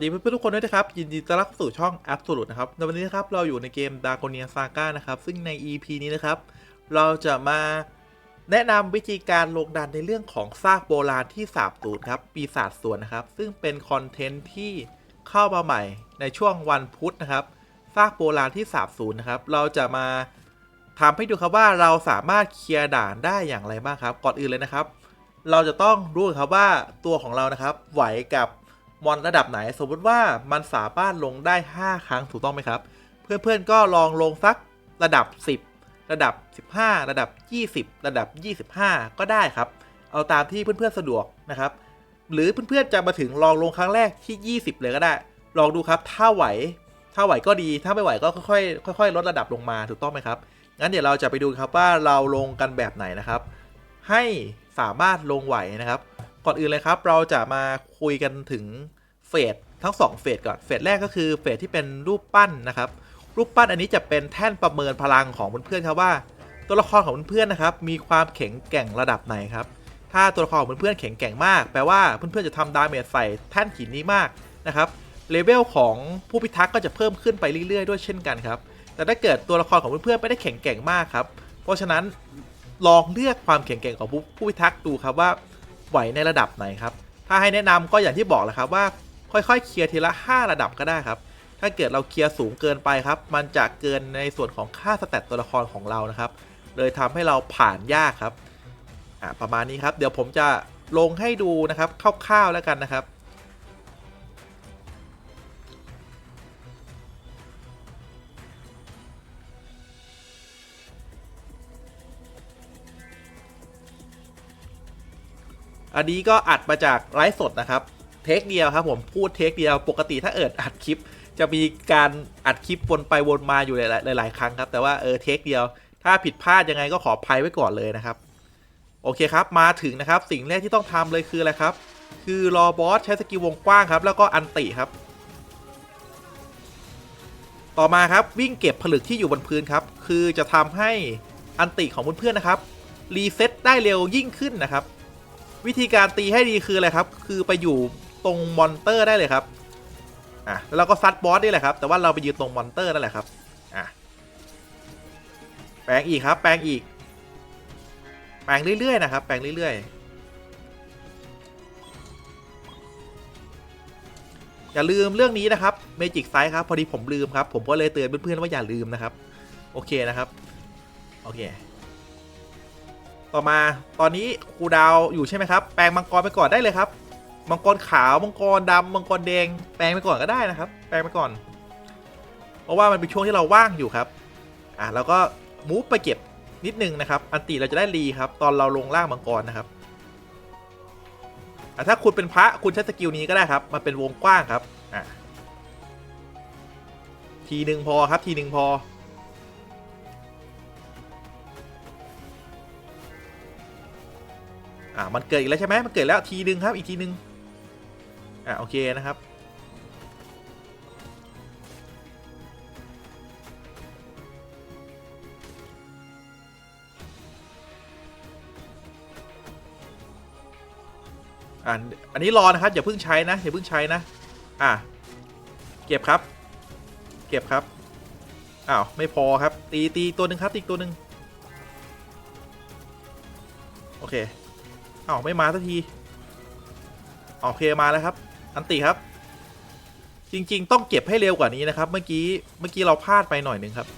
สดีเพื่อนๆทุกคนด้วยนะครับ ยินดีต้อนรับสู่ช่อง Absolute นะครับ ในวันนี้นะครับ เราอยู่ในเกม d a r k o n i a Saga นะครับ ซึ่งใน EP นี้นะครับ เราจะมาแนะนำวิธีการลงดันในเรื่องของซากโบราณที่สาบสูญครับ ปีศาจสวนนะครับ ซึ่งเป็นคอนเทนต์ที่เข้ามาใหม่ในช่วงวันพุธนะครับ ซากโบราณที่สาบสูญนะครับ เราจะมาทำให้ดูครับว่าเราสามารถเคลียร์ด่านได้อย่างไรบ้างครับ ก่อนอื่นเลยนะครับ เราจะต้องรู้ครับว่าตัวของเรานะครับไหวกับ มอนระดับไหน สมมติว่ามันสามารถลงได้ 5 ครั้งถูกต้องไหมครับ เพื่อนๆก็ลองลงสักระดับ 10 ระดับ 15 ระดับ 20 ระดับ 25 ก็ได้ครับ เอาตามที่เพื่อนๆสะดวกนะครับ หรือเพื่อนๆจะมาถึงลองลงครั้งแรกที่ 20 เลยก็ได้ ลองดูครับถ้าไหว ถ้าไหวก็ดีถ้าไม่ไหวก็ค่อยๆค่อยๆลดระดับลงมาถูกต้องไหมครับงั้นเดี๋ยวเราจะไปดูครับว่าเราลงกันแบบไหนนะครับ ให้สามารถลงไหวนะครับ ก่อนอื่นเลยครับ เราจะมาคุยกันถึงเฟสทั้ง 2 เฟสก่อน เฟสแรกก็คือเฟสที่เป็นรูปปั้นนะครับ รูปปั้นอันนี้จะเป็นแท่นประเมินพลังของเพื่อนๆครับว่า ตัวละครของเพื่อนๆนะครับ มีความแข็งแกร่งระดับไหนครับ ถ้าตัวละครของเพื่อนๆแข็งแกร่งมาก แปลว่าเพื่อนๆจะทำดาเมจใส่แท่นหินนี้มากนะครับ เลเวลของผู้พิทักษ์ก็จะเพิ่มขึ้นไปเรื่อยๆ ด้วยเช่นกันครับ แต่ถ้าเกิดตัวละครของเพื่อนๆไม่ได้แข็งแกร่งมากครับ เพราะฉะนั้นลองเลือกความแข็งแกร่งของผู้ผู้พิทักษ์ดูครับว่า ไหวในระดับไหนครับ ถ้าให้แนะนำก็อย่างที่บอกแหละครับว่าค่อยๆ เคลียร์ทีละ 5 ระดับก็ได้ครับ ถ้าเกิดเราเคลียร์สูงเกินไปครับ มันจะเกินในส่วนของค่าสแตตตัวละครของเรานะครับ เลยทำให้เราผ่านยากครับ อ่าประมาณนี้ครับ เดี๋ยวผมจะลงให้ดูนะครับคร่าวๆแล้วกันนะครับ อันนี้ก็อัดมาจากไลฟ์สดนะครับ เทคเดียวครับผมพูดเทคเดียวปกติถ้าเอิดอัดคลิป จะมีการอัดคลิปวนไปวนมาอยู่หลายๆหลายครั้งครับ แต่ว่าเออเทคเดียว ถ้าผิดพลาดยังไงก็ขออภัยไว้ก่อนเลยนะครับ โอเคครับมาถึงนะครับสิ่งแรกที่ต้องทำเลยคืออะไรครับ คือรอบอสใช้สกิลวงกว้างครับ แล้วก็อันติครับ ต่อมาครับวิ่งเก็บผลึกที่อยู่บนพื้นครับ คือจะทำให้อันติของเพื่อนๆนะครับรีเซ็ตได้เร็วยิ่งขึ้นนะครับ วิธีการตีให้ดีคืออะไรครับ คือไปอยู่ตรงมอนเตอร์ได้เลยครับ อะแล้วเราก็ซัดบอสนี่แหละครับ แต่ว่าเราไปยืนตรงมอนเตอร์นั่นแหละครับ อะ แปลงอีกครับ แปลงอีก แปลงเรื่อยๆนะครับ แปลงเรื่อยๆ อย่าลืมเรื่องนี้นะครับ เมจิกไซส์ครับ พอดีผมลืมครับ ผมก็เลยเตือนเพื่อนๆว่าอย่าลืมนะครับ โอเคนะครับ โอเค ต่อมาตอนนี้ครูดาวอยู่ใช่ไหมครับ แปลงมังกรไปก่อนได้เลยครับ มังกรขาว มังกรดำมังกรแดง แปลงไปก่อนก็ได้นะครับ แปลงไปก่อน เพราะว่ามันเป็นช่วงที่เราว่างอยู่ครับ อะแล้วก็มูฟไปเก็บนิดนึงนะครับ อันติเราจะได้รีครับ ตอนเราลงล่างมังกรนะครับอะถ้าคุณเป็นพระคุณใช้สกิลนี้ก็ได้ครับ มันเป็นวงกว้างครับ อะ ทีหนึ่งพอครับ ทีหนึ่งพอ อ่ามันเกิดอีกแล้วใช่ไหมมันเกิดแล้วทีนึงครับอีกทีนึงอ่าโอเคนะครับอ่าอันนี้รอนะครับอย่าเพิ่งใช้นะอย่าเพิ่งใช้นะอ่าเก็บครับ เก็บครับอ้าวไม่พอครับตีตีตัวหนึ่งครับตีตัวหนึ่งโอเค อ้าวไม่มาสักทีโอเคมาแล้วครับ อันติครับ จริง ๆ ต้องเก็บให้เร็วกว่านี้นะครับ เมื่อกี้เมื่อกี้เราพลาดไปหน่อยหนึ่งครับ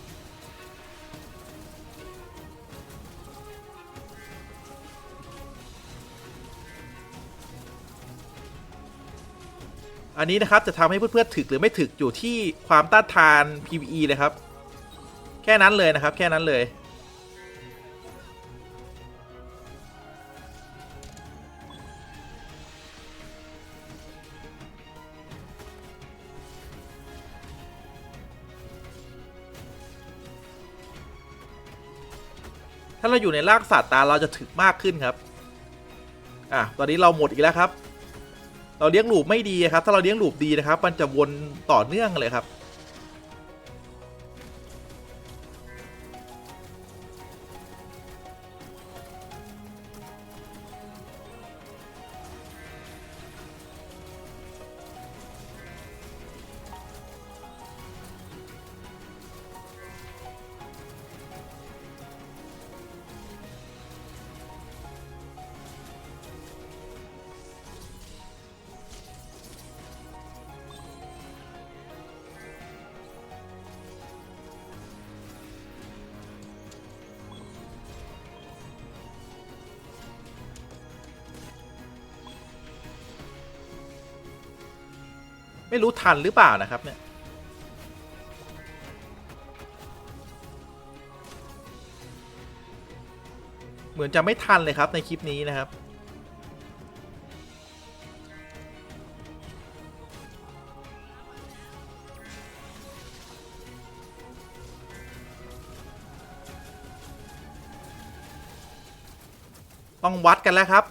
อันนี้นะครับจะทำให้เพื่อนๆถึกหรือไม่ถึกอยู่ที่ความต้านทาน PVE เลยครับ แค่นั้นเลยนะครับ แค่นั้นเลย ถ้าเราอยู่ในร่างสัตว์ตาเราจะถึกมากขึ้นครับ อะ ตอนนี้เราหมดอีกแล้วครับ เราเลี้ยงหลูบไม่ดีครับ ถ้าเราเลี้ยงหลูบดีนะครับ มันจะวนต่อเนื่องเลยครับ ไม่รู้ทันหรือเปล่านะครับเนี่ยเหมือนจะไม่ทันเลยครับในคลิปนี้นะครับ ต้องวัดกันแล้วครับ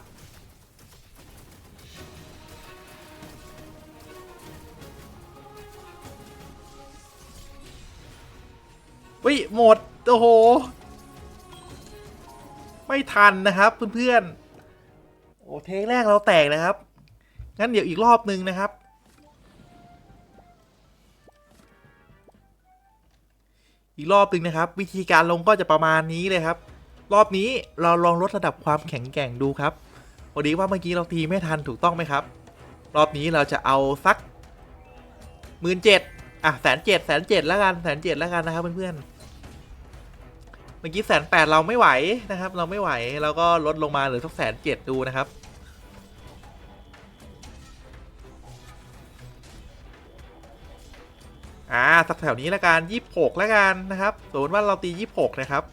โอ้โห ไม่ทันนะครับเพื่อนๆ โอ้เทคแรกเราแตกนะครับ งั้นเดี๋ยวอีกรอบนึงนะครับ อีกรอบนึงนะครับ วิธีการลงก็จะประมาณนี้เลยครับ รอบนี้เราลองลดระดับความแข็งแกร่งดูครับพอดีว่าเมื่อกี้เราตีไม่ทันถูกต้องไหมครับ รอบนี้เราจะเอาสักหมื่นเจ็ดอะแสนเจ็ดแสนเจ็ดแล้วกันแสนเจ็ดแล้วกันนะครับเพื่อนๆ เมื่อกี้แสนแปดเราไม่ไหวนะครับ เราไม่ไหวเราก็ลดลงมาเหลือสักแสนเจ็ดดูนะครับอ่าสักแถวนี้ละกันยี่หกละกันนะครับสมมติว่าเราตียี่หกนะครับ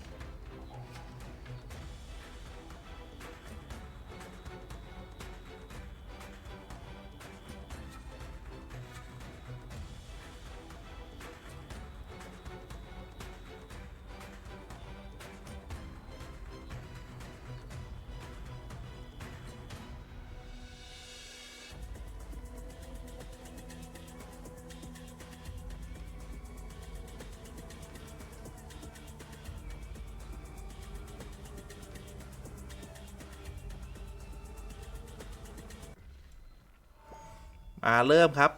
มาเริ่มครับ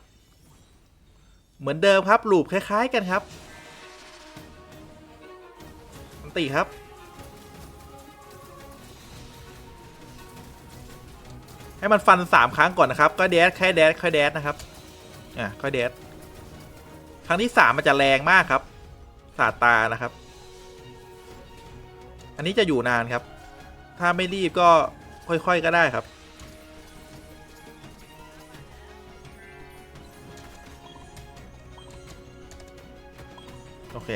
เหมือนเดิมครับลูปคล้าย ๆ กันครับอันติครับ ให้มันฟันสามครั้งก่อนนะครับ ก็แดดค่อยแดดค่อยแดดนะครับ อะค่อยแดดครั้งที่สามมันจะแรงมากครับ สาตานะครับ อันนี้จะอยู่นานครับ ถ้าไม่รีบก็ค่อยๆก็ได้ครับ โอเค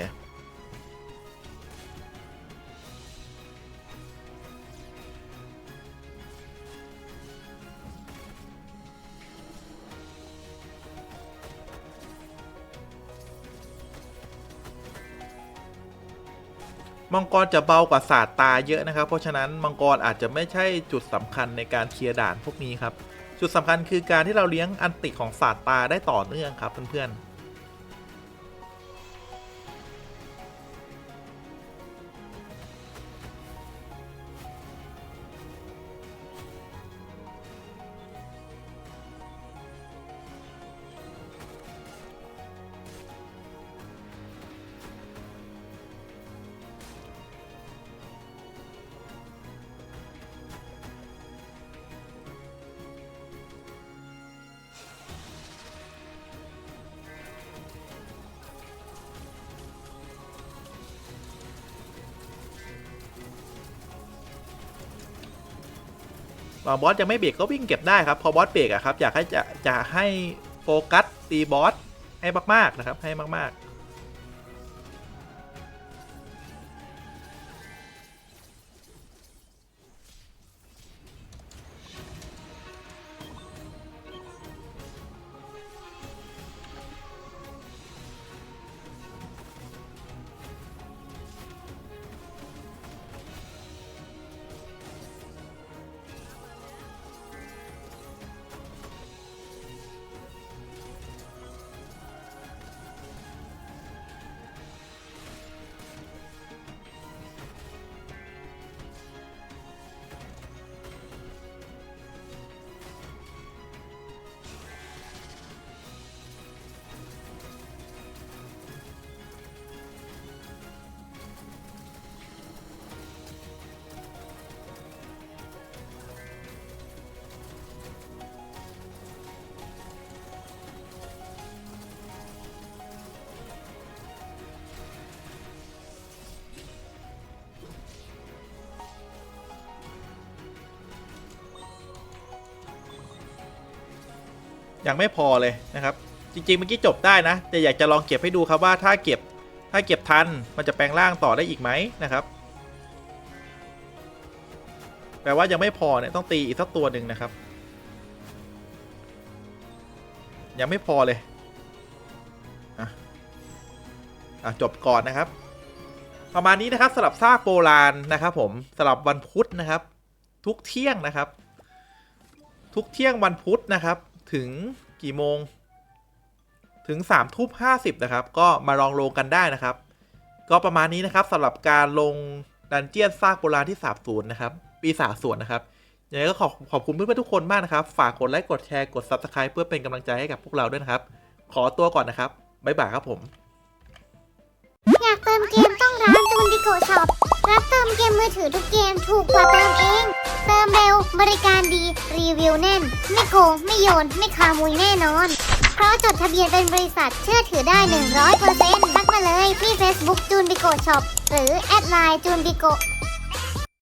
มังกรจะเบากว่าศาสตร์ตาเยอะนะครับ เพราะฉะนั้นมังกรอาจจะไม่ใช่จุดสำคัญในการเคลียร์ด่านพวกนี้ครับ จุดสำคัญคือการที่เราเลี้ยงอันติของศาสตร์ตาได้ต่อเนื่องครับเพื่อนๆ บอสยังไม่เบรกก็วิ่งเก็บได้ครับ พอบอสเบรกอะครับอยากให้จะจะให้โฟกัสตีบอสให้มากๆนะครับให้มากๆ ยังไม่พอเลยนะครับ จริงๆเมื่อกี้จบได้นะ แต่อยากจะลองเก็บให้ดูครับว่าถ้าเก็บถ้าเก็บทันมันจะแปลงร่างต่อได้อีกไหมนะครับแปลว่ายังไม่พอเนี่ยต้องตีอีกสักตัวหนึ่งนะครับ ยังไม่พอเลยอะอะจบก่อนนะครับ ประมาณนี้นะครับสำหรับซากโบราณนะครับ ผมสำหรับวันพุธนะครับ ทุกเที่ยงนะครับ ทุกเที่ยงวันพุธนะครับ ถึงกี่โมง ถึง3ามทุ่มห้าสิบนะครับ ก็มาลองลงกันได้นะครับ ก็ประมาณนี้นะครับสำหรับการลงดันเจียนซากโบราณที่สาบสูญนะครับ ปีศาส่วนนะครับยังไงก็ขอขอบคุณเพื่อนๆทุกคนมากนะครับ ฝากกดไลค์กดแชร์กด subscribe เพื่อเป็นกำลังใจให้กับพวกเราด้วยนะครับ ขอตัวก่อนนะครับ บ๊ายบายครับผม อยากเติมเกมต้องร้านจูนดิโกช็อปรับเติมเกมมือถือทุกเกมถูกกว่าเติมเอง เติมเร็ว บริการดี รีวิวแน่น ไม่โกง ไม่โยน ไม่คามุยแน่นอน เพราะจดทะเบียนเป็นบริษัทเชื่อถือได้ 100%ทักมาเลยที่ Facebook จูนบิโกช็อปหรือแอดไลน์จูนบิโก